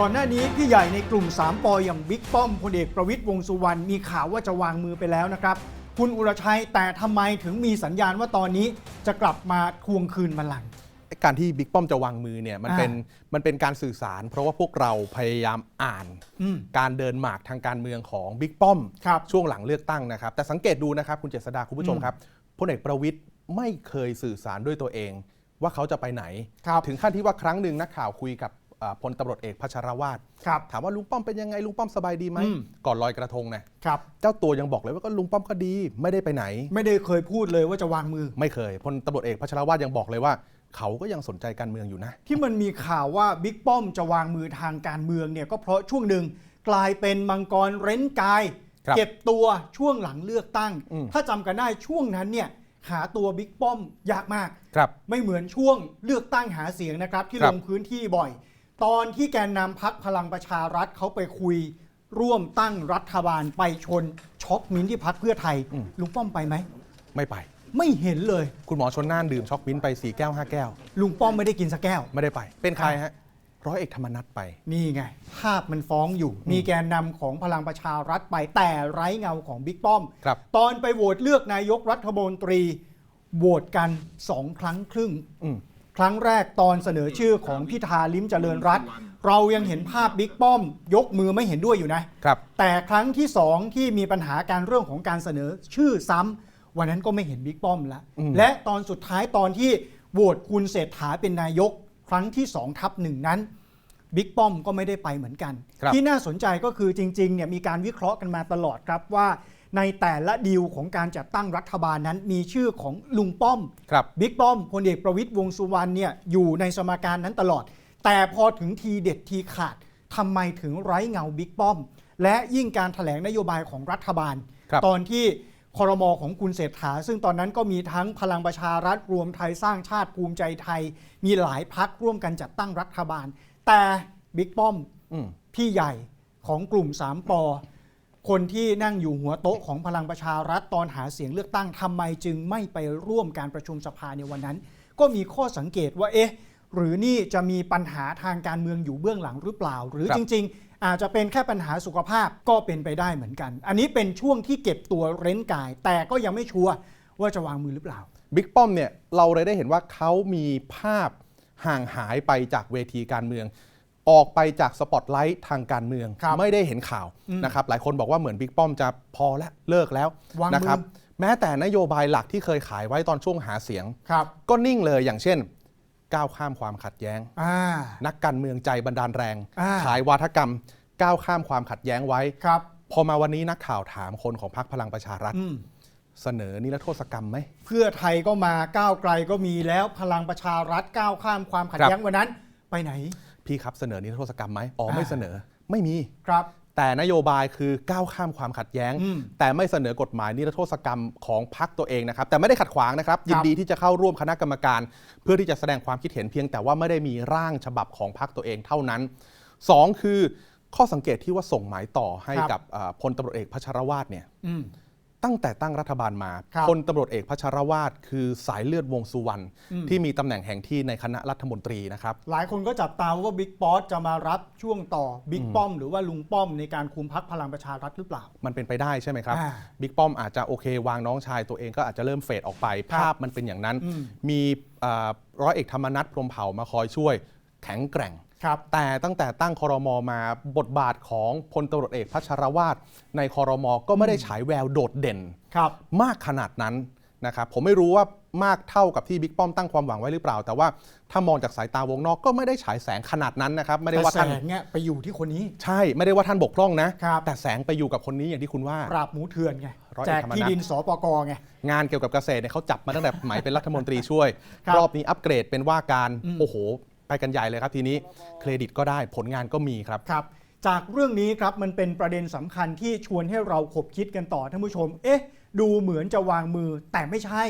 ก่อนหน้านี้พี่ใหญ่ในกลุ่ม3ปออย่างบิ๊กป้อมพลเอกประวิตยวงษ์สุวรรณมีข่าวว่าจะวางมือไปแล้วนะครับ คุณอุรชัยแต่ทำไมถึงมีสัญญาณว่าตอนนี้จะกลับมาทวงคืนบัลลังก์การที่บิ๊กป้อมจะวางมือเนี่ยมันอ่าเป็นมันเป็นการสื่อสาร เพราะว่าพวกเราพยายามอ่านอืมการเดินหมากทางการเมืองของบิ๊กป้อมครับช่วงหลังเลือกตั้งนะครับ แต่สังเกตดูนะครับคุณเจษดาคุณผู้ชมอืมครับพลเอกประวิตยไม่เคยสื่อสารด้วยตัวเอง ว่าเขาจะไปไหนครับถึงขั้นที่ว่าครั้งหนึ่งนักข่าวคุยกับอ่า พลตำรวจเอกพัชรวาทครับถามว่าลุงป้อมเป็นยังไงลุงป้อมสบายดีไหมอืมก่อนลอยกระทงเนี่ยครับเจ้าตัวยังบอกเลยว่าก็ลุงป้อมก็ดีไม่ได้ไปไหน ไม่ได้เคยพูดเลยว่าจะวางมือ ไม่เคยพลตำรวจเอกพัชรวาทยังบอกเลยว่าเขาก็ยังสนใจการเมืองอยู่นะ ที่มันมีข่าวว่าบิ๊กป้อมจะวางมือทางการเมืองเนี่ยก็เพราะช่วงหนึ่งกลายเป็นมังกรเร้นกายครับเก็บตัวช่วงหลังเลือกตั้งอืมถ้าจำกันได้ช่วงนั้นเนี่ยหาตัวบิ๊กป้อมยากมากครับไม่เหมือนช่วงเลือกตั้งหาเสียงนะครับที่ครัลบงพื้นที่บ่อย ตอนที่แกนนำพักพลังประชารัฐเขาไปคุย ร่วมตั้งรัฐบาลไปชนช็อกมิ้นท์ที่พักเพื่อไทยลุงป้อมไปไหม ไม่ไป ไม่เห็นเลย คุณหมอชนน่านดื่มช็อกมิ้นท์ไป4แก้ว5แก้ว ลุงป้อมไม่ได้กินสักแก้ว ไม่ได้ไป เป็นใครฮะ ร้อยเอกธรรมนัฐไป นี่ไง ภาพมันฟ้องอยู่ มีแกนนำของพลังประชารัฐไปแต่ไร้เงาของบิ๊กป้อม ครับ ตอนไปโหวตเลือกนายกรัฐมนตรีโหวตกันสองครั้งครึ่ง อืม ครั้งแรกตอนเสนอชื่อของพิธาลิ้มเจริญรัตน์เรายังเห็นภาพบิ๊กป้อม ยกมือไม่เห็นด้วยอยู่นะครับ แต่ครั้งที่สองที่มีปัญหาการเรื่องของการเสนอชื่อซ้ำวันนั้นก็ไม่เห็นบิ๊กป้อมแล้วอืม และตอนสุดท้ายตอนที่โหวตคุณเศรษฐาเป็นนายก ครั้งที่สองทับหนึ่งนั้นบิ๊กป้อมก็ไม่ได้ไปเหมือนกัน ครับ ที่น่าสนใจก็คือจริงๆเนี่ยมีการวิเคราะห์กันมาตลอดครับว่า ในแต่ละดีลของการจัดตั้งรัฐบาลนั้น มีชื่อของลุงป้อมครับบิ๊กป้อมพลเอกประวิตยวงษ์สุวรรณเนี่ยอยู่ในสมการนั้นตลอด แต่พอถึงทีเด็ดทีขาดทำไมถึงไร้เงาบิ๊กป้อม และยิ่งการถแถลงนโยบายของรัฐบาลครับตอนที่คอรมอของคุณเศรษฐา ซึ่งตอนนั้นก็มีทั้งพลังประชารัฐรวมไทยสร้างชาติภูมิใจไทย มีหลายพักร่วมกันจัดตั้งรัฐบาล แต่บิ๊กป้อมอืมพี่ใหญ่ของกลุ่ม3ปอ คนที่นั่งอยู่หัวโต๊ะของพลังประชารัฐตอนหาเสียงเลือกตั้งทำไมจึงไม่ไปร่วมการประชุมสภาในวันนั้น ก็มีข้อสังเกตว่าเอ๊ะหรือนี่จะมีปัญหาทางการเมืองอยู่เบื้องหลังหรือเปล่า หรือรจริง ๆ อาจจะเป็นแค่ปัญหาสุขภาพก็เป็นไปได้เหมือนกัน อันนี้เป็นช่วงที่เก็บตัวเร้นกาย แต่ก็ยังไม่ชัวร์ว่าจะวางมือหรือเปล่าบิ๊กป้อมเนี่ยเราเลยได้เห็นว่าเขามีภาพห่างหายไปจากเวทีการเมือง ออกไปจากสปอตไลท์ทางการเมืองครับไม่ได้เห็นข่าวอืมนะครับหลายคนบอกว่าเหมือนบิ๊กป้อมจะพอแล้วเลิกแล้ววางมือนะครับแม้แต่นโยบายหลักที่เคยขายไว้ตอนช่วงหาเสียงครับก็นิ่งเลยอย่างเช่น ก้าวข้ามความขัดแย้งอ่านักการเมืองใจบันดาลแรงอ่าขายวาทกรรม ก้าวข้ามความขัดแย้งไว้ครับพอมาวันนี้นักข่าวถามคนของพรรคพลังประชารัฐอืมเสนอนิรโทษกรรมไหม เพื่อไทยก็มาก้าวไกลก็มีแล้วพลังประชารัฐก้าวข้ามความขัดครับแย้งวันนั้น ไปไหน พี่ครับเสนอนิรโทษกรรมไหมอ๋ออ่าไม่เสนอไม่มี ครับ แต่นโยบายคือก้าวข้ามความขัดแย้ง อืมแต่ไม่เสนอกฎหมายนิรโทษกรรมของพรรคตัวเองนะครับ แต่ไม่ได้ขัดขวางนะครับ ยินดีที่จะเข้าร่วมคณะกรรมการ เพื่อที่จะแสดงความคิดเห็นเพียงแต่ว่าไม่ได้มีร่างฉบับของพรรคตัวเองเท่านั้นสองคือข้อสังเกตที่ว่าส่งหมายต่อให้ครับ กับเอ่อพลตำรวจเอกพัชรวาทเนี่ย อืม ตั้งแต่ตั้งรัฐบาลมาครับพลตำรวจเอกพัชรวาทคือสายเลือดวงสุวรรณอืม ที่มีตำแหน่งแห่งที่ในคณะรัฐมนตรีนะครับ หลายคนก็จับตาว่าบิ๊กป๊อตจะมารับช่วงต่อบิ๊กป้อม หรือว่าลุงป้อมในการคุมพักพลังประชารัฐหรือเปล่า มันเป็นไปได้ใช่ไหมครับ อ่าบิ๊กป้อมอาจจะโอเควางน้องชายตัวเองก็อาจจะเริ่มเฟดออกไป ครับภาพมันเป็นอย่างนั้น อืมมีอ่าร้อยเอกธรรมนัฐพรหมเผ่ามาคอยช่วยแข็งแกร่ง ครับแต่ตั้งแต่ตั้งคอรมอมาบทบาทของพลตำรวจเอกพัชรวาทในคอรมอก็ไม่ได้ฉายแววโดดเด่นครับมากขนาดนั้นนะครับผมไม่รู้ว่ามากเท่ากับที่บิ๊กป้อมตั้งความหวังไว้หรือเปล่า แต่ว่าถ้ามองจากสายตาวงนอกก็ไม่ได้ฉายแสงขนาดนั้นนะครับไม่ได้แต่ว่าแสท่านงเนี่ยไปอยู่ที่คนนี้ใช่ไม่ได้ว่าท่านบกพร่องนะครับแต่แสงไปอยู่กับคนนี้อย่างที่คุณว่าปราบหมูเถื่อนไงร้อยเอกแจกธรรมนัสที่ดินสปกไงงานเกี่ยวกับเกษตรเนี่ยเขาจับมาตั้งแต่สมัยเป็นรัฐมนตรีช่วยครับรอบนี้อัปเกรดเป็นว่าการอืมโอ้โห ไปกันใหญ่เลยครับทีนี้เครดิตก็ได้ผลงานก็มีครับ ครับ จากเรื่องนี้ครับมันเป็นประเด็นสำคัญที่ชวนให้เราขบคิดกันต่อท่านผู้ชม เอ๊ะ ดูเหมือนจะวางมือแต่ไม่ใช่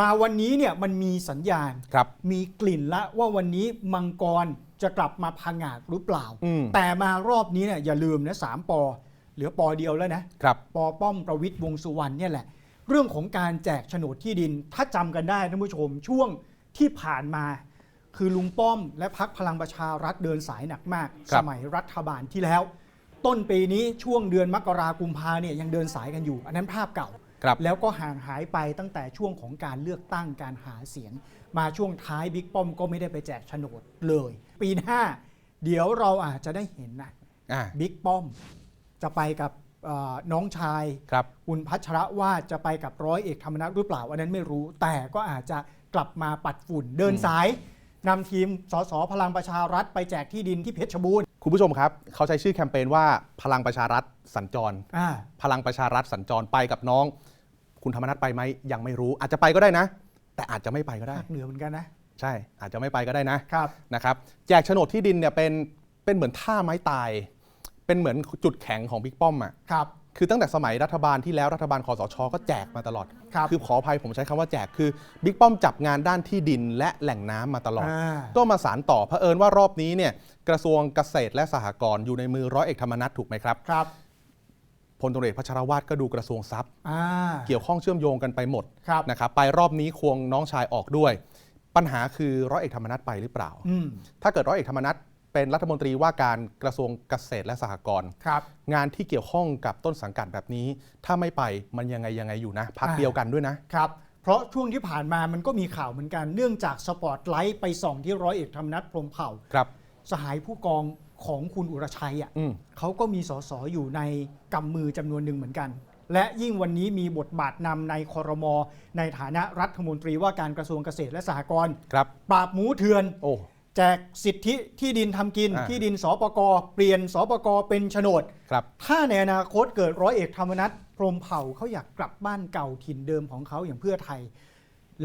มาวันนี้เนี่ยมันมีสัญญาณ ครับ มีกลิ่นละว่าวันนี้มังกรจะกลับมาพังงาดหรือเปล่า อืม แต่มารอบนี้เนี่ยอย่าลืมนะสามปอเหลือปอเดียวแล้วนะ ครับ ปอป้อมประวิตยวงษ์สุวรรณเนี่ยแหละ เรื่องของการแจกโฉนดที่ดิน ถ้าจำกันได้ท่านผู้ชมช่วงที่ผ่านมา คือลุงป้อมและพักพลังประชารัฐเดินสายหนักมาก ครัสบมัยรัฐบาลที่แล้ว ต้นปีนี้ช่วงเดือนมกรากุมภาเนี่ยยังเดินสายกันอยู่ อันนั้นภาพเก่า ครับ แล้วก็ห่างหายไปตั้งแต่ช่วงของการเลือกตั้งการหาเสียง มาช่วงท้ายบิ๊กป้อมก็ไม่ได้ไปแจกโฉนดเลย ปีหน้า เดี๋ยวเราอาจจะได้เห็นนะอ่า บิ๊กป้อมจะไปกับเอ่อน้องชาย ครับ คุณพัชรวาดจะไปกับร้อยเอกธรรมนัฐหรือเปล่า อันนั้นไม่รู้ แต่ก็อาจจะกลับมาปัดฝุ่นเดินสาย นำทีมสสพลังประชารัฐไปแจกที่ดินที่เพชรบูรณ์คุณผู้ชมครับ เขาใช้ชื่อแคมเปญว่าพลังประชารัฐสัญจร อ่าพลังประชารัฐสัญจรไปกับน้อง คุณธรรมนัฐไปไหมยังไม่รู้ อาจจะไปก็ได้นะ แต่อาจจะไม่ไปก็ได้ ภาคเหนือเหมือนกันนะ ใช่ อาจจะไม่ไปก็ได้นะ ครับ นะครับแจกโฉนดที่ดินเนี่ยเป็นเป็นเหมือนท่าไม้ตาย เป็นเหมือนจุดแข็งของบิ๊กป้อมอะครับ คือตั้งแต่สมัยรัฐบาลที่แล้วรัฐบาลคอสช ก็แจกมาตลอดครับอขออภัยผมใช้คำว่าแจกคือบิ๊กป้อมจับงานด้านที่ดินและแหล่งน้ำมาตลอด อ่า ก็มาสารต่อเผอิญว่ารอบนี้เนี่ยกระทรวงเกษตรและสหกรณ์อยู่ในมือร้อยเอกธรรมนัฐถูกไหมครับครับพลตำรวจเอกพัชรวาทก็ดูกระทรวงทรัพย์ อ่า เกี่ยวข้องเชื่อมโยงกันไปหมดครับ นะครับไปรอบนี้ควงน้องชายออกด้วย ปัญหาคือร้อยเอกธรรมนัฐไปหรือเปล่า อืม ถ้าเกิดร้อยเอกธรรมนัฐ เป็นรัฐมนตรีว่าการกระทรวงเกษตรและสหกรณ์ครับ งานที่เกี่ยวข้องกับต้นสังกัดแบบนี้ ถ้าไม่ไปมันยังไงยังไงอยู่นะพักอ่าเดียวกันด้วยนะครับ เพราะช่วงที่ผ่านมามันก็มีข่าวเหมือนกันเนื่องจากสปอตไลท์ไปส่องที่ร้อยเอกธรรมนัฐพรหมเผ่าครับสหายผู้กองของคุณอุรชัยอะอืมเขาก็มีสสอยู่ในกำมือจำนวนหนึ่งเหมือนกัน และยิ่งวันนี้มีบทบาทนำในคอรมอในฐานะรัฐมนตรีว่าการกระทรวงเกษตรและสหกรณ์ครับปราบหมูเถื่อนโอ้ แจกสิทธิที่ดินทำกิน อ่าที่ดินสปกเปลี่ยนสปกเป็นโฉนด ครับ ถ้าในอนาคตเกิดร้อยเอกธรรมนัฐพรหมเผ่าเขาอยากกลับบ้านเก่าถิ่นเดิมของเขาอย่างเพื่อไทย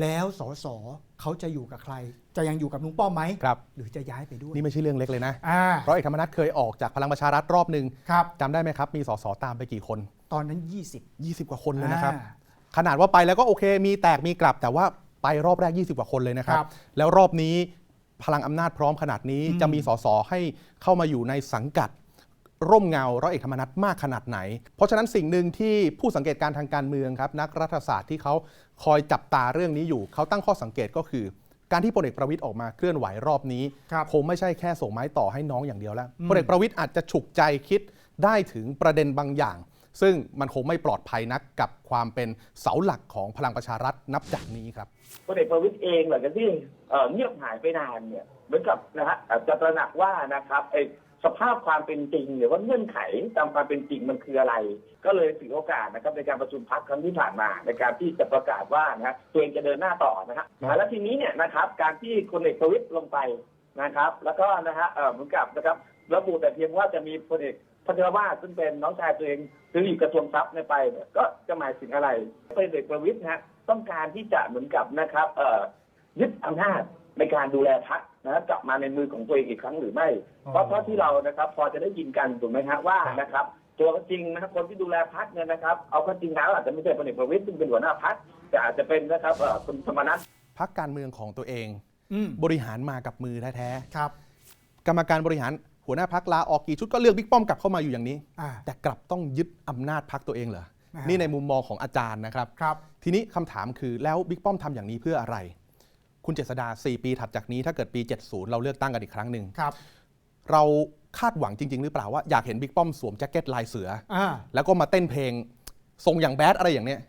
แล้วสสเขาจะอยู่กับใคร จะยังอยู่กับลุงป้อมไหมครับ หรือจะย้ายไปด้วยนี่ไม่ใช่เรื่องเล็กเลยนะอ่าร้อยเอกธรรมนัฐเคยออกจากพลังประชารัฐรอบหนึ่งครับ จำได้ไหมครับ มีสสตามไปกี่คน ตอนนั้น 20 20 กว่าคนเลยนะครับ อ่าขนาดว่าไปแล้วก็โอเค มีแตกมีกลับ แต่ว่าไปรอบแรก 20 กว่าคนเลยนะครับ ครับแล้วรอบนี้ พลังอำนาจพร้อมขนาดนี้อืมจะมีสสให้เข้ามาอยู่ในสังกัด ร่มเงาร้อยเอกธรรมนัฐมากขนาดไหน เพราะฉะนั้นสิ่งหนึ่งที่ผู้สังเกตการณ์ทางการเมืองครับ นักรัฐศาสตร์ที่เขาคอยจับตาเรื่องนี้อยู่ เขาตั้งข้อสังเกตก็คือ การที่พลเอกประวิตยออกมาเคลื่อนไหวรอบนี้ครับคงไม่ใช่แค่ส่งไม้ต่อให้น้องอย่างเดียวแล้วอืมพลเอกประวิตยอาจจะฉุกใจคิดได้ถึงประเด็นบางอย่าง ซึ่งมันคงไม่ปลอดภัยนักกับความเป็นเสาหลักของพลังประชารัฐนับจากนี้ครับพลเอกประวิตยเองหลังจากที่เอ่อเงียบหายไปนานเนี่ยเหมือนกับนะฮะอาจจะตระหนักว่านะครับไอ้สภาพความเป็นจริงหรือว่าเงื่อนไขตามความเป็นจริงมันคืออะไร ก็เลยถือโอกาสนะครับในการประชุมพักครั้งที่ผ่านมา ในการที่จะประกาศว่านะฮะตัวเองจะเดินหน้าต่อนะฮะแล้วทีนี้เนี่ยนะครับการที่พลเอกประวิตยลงไปนะครับ แล้วก็นะฮะเอ่อเหมือนกับนะครับระบุแต่เพียงว่าจะมีพลเอก พัชรวาทซึ่งเป็นน้องชายตัวเองซึ่งอยู่กระทรวงทรัพย์ในยไปเนี่ยก็จะหมายถึงอะไรพลเอกประวิตยนะฮะต้องการที่จะเหมือนกับนะครับเอ่อยึดอำนาจในการดูแลพักนะครับกลับมาในมือของตัวเองอีกครั้งหรือไม่อ๋อเพราะเพราะที่เรานะครับ พอจะได้ยินกันถูกไหมฮะว่านะครับ ตัวจริงนะครับคนที่ดูแลพักเนี่ยนะครับเอาเข้าจริงแล้วอาจจะไม่ใช่พลเอกประวิตยซึ่งเป็นหัวหน้าพักแต่อาจจะเป็นนะครับเอ่อคุณธรรมนัฐพักการเมืองของตัวเองอืมบริหารมากับมือแท้ครับๆกรรมการบริหาร หัวหน้าพักลาออกกี่ชุดก็เลือกบิ๊กป้อมกลับเข้ามาอยู่อย่างนี้อ่าแต่กลับต้องยึดอำนาจพักตัวเองเหรออ่านี่นี่ในมุมมองของอาจารย์นะครับครับ ทีนี้คำถามคือแล้วบิ๊กป้อมทำอย่างนี้เพื่ออะไร คุณเจษดา 4 ปีถัดจากนี้ถ้าเกิดปี 70 เราเลือกตั้งกันอีกครั้งหนึ่งครับ เราคาดหวังจริง ๆ หรือเปล่าว่าอยากเห็นบิ๊กป้อมสวมแจ็คเก็ตลายเสืออ่าแล้วก็มาเต้นเพลงทรงอย่างแบดอะไรอย่างเนี้ย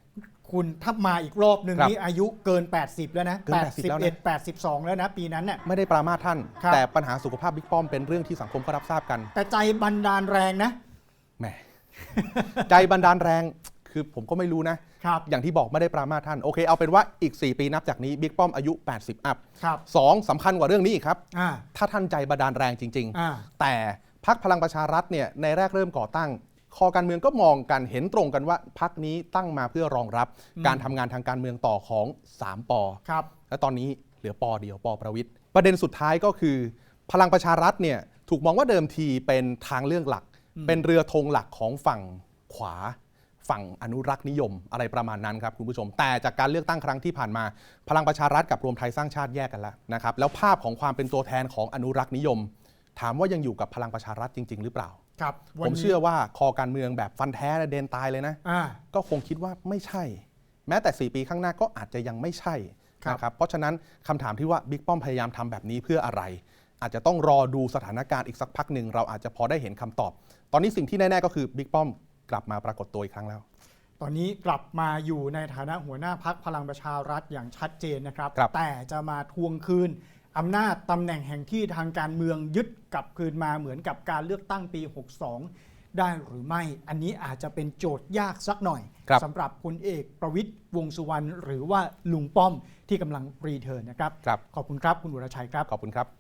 คุณถ้ามาอีกรอบหนึ่งครับนี่อายุเกิน 80 แล้วนะเกิน80แล้วนะ 81 82 แล้วนะ ปีนั้นน่ะ ไม่ได้ปรามาสท่าน ครับ แต่ปัญหาสุขภาพบิ๊กป้อมเป็นเรื่องที่สังคมก็รับทราบกันแต่ใจบันดาลแรงนะ แหม ใจบันดาลแรง คือผมก็ไม่รู้นะ ครับ อย่างที่บอกไม่ได้ปรามาสท่านโอเคเอาเป็นว่าอีก 4 ปีนับจากนี้บิ๊กป้อมอายุ 80 อัพครับ สองสำคัญกว่าเรื่องนี้อีกครับ อ่า ถ้าท่านใจบันดาลแรงจริง อ่า ๆ แต่พักพลังประชารัฐเนี่ยในแรกเริ่มก่อตั้ง คอการเมืองก็มองกันเห็นตรงกันว่าพักนี้ตั้งมาเพื่อรองรับอืมการทำงานทางการเมืองต่อของ 3ปอครับและตอนนี้เหลือปอเดียวปอประวิทย์ประเด็นสุดท้ายก็คือ พลังประชารัฐเนี่ยถูกมองว่าเดิมทีเป็นทางเลือกหลักอืมเป็นเรือธงหลักของฝั่งขวา ฝั่งอนุรักษ์นิยมอะไรประมาณนั้นครับคุณผู้ชม แต่จากการเลือกตั้งครั้งที่ผ่านมา พลังประชารัฐกับรวมไทยสร้างชาติแยกกันแล้วนะครับแล้วภาพของความเป็นตัวแทนของอนุรักษ์นิยม ถามว่ายังอยู่กับพลังประชารัฐจริง ๆ หรือเปล่า ครับผวันมนี้เชื่อว่าคอการเมืองแบบฟันแท้และเดนตายเลยนะ อ่า ก็คงคิดว่าไม่ใช่ แม้แต่ 4 ปีข้างหน้าก็อาจจะยังไม่ใช่ครับ นะครับเพราะฉะนั้นคำถามที่ว่าบิ๊กป้อมพยายามทำแบบนี้เพื่ออะไร อาจจะต้องรอดูสถานการณ์อีกสักพักหนึ่งเราอาจจะพอได้เห็นคำตอบ ตอนนี้สิ่งที่แน่ๆก็คือบิ๊กป้อมกลับมาปรากฏตัวอีกครั้งแล้ว ตอนนี้กลับมาอยู่ในฐานะหัวหน้าพักพลังประชารัฐอย่างชัดเจนนะครับ ครับ แต่จะมาทวงคืน อำนาจตำแหน่งแห่งที่ทางการเมืองยึดกลับคืนมาเหมือนกับการเลือกตั้งปี 62 ได้หรือไม่ อันนี้อาจจะเป็นโจทย์ยากสักหน่อยครับสำหรับพลเอกประวิตยวงษ์สุวรรณหรือว่าลุงป้อมที่กำลังรีเทิร์นนะครับครับขอบคุณครับคุณวรชัยครับขอบคุณครับ